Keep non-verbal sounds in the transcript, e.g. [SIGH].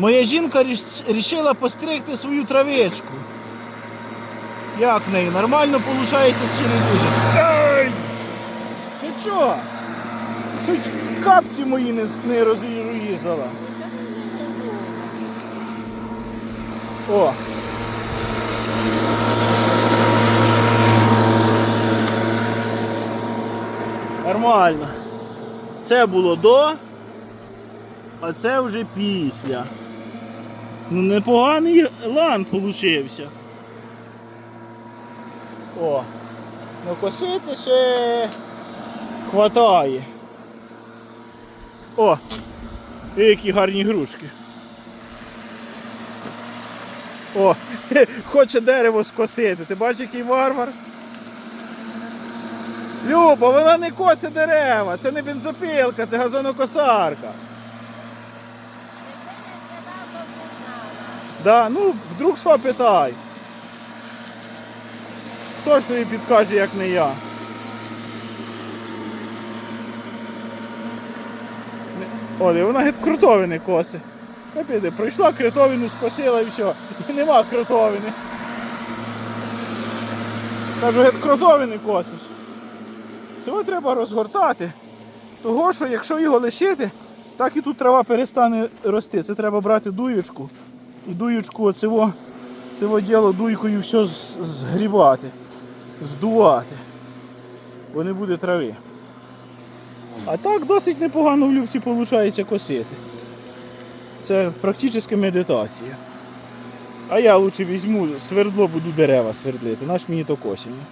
Моя жінка вирішила постригти свою травичку. Як в неї? Нормально виходить чи не дуже? Ей! Ти чого? Чуть капці мої не, не розрізала. О! Нормально. Це було до, а це вже після. Ну непоганий лан получився. О, ну косити ще хватає. О, які гарні грушки. О, [LAUGHS] хоче дерево скосити. Ти бачиш, який варвар? Люба, вона не косить дерева, це не бензопилка, це газонокосарка. Да, ну, вдруг що питай. Хто ж тобі підкаже, як не я? Не- вона геть крутовини коси. Та піде, пройшла крутовину, скосила і все. І нема крутовини. Кажу, геть крутовини косиш. Цього треба розгортати. Того, що якщо його лишити, так і тут трава перестане рости. Це треба брати дуючку і дуючку цього діло дуйкою все згрібати, здувати, бо не буде трави. А так досить непогано в любці виходить косити. Це практична медитація. А я лучше візьму свердло, буду дерева свердлити, наш мені то косіння.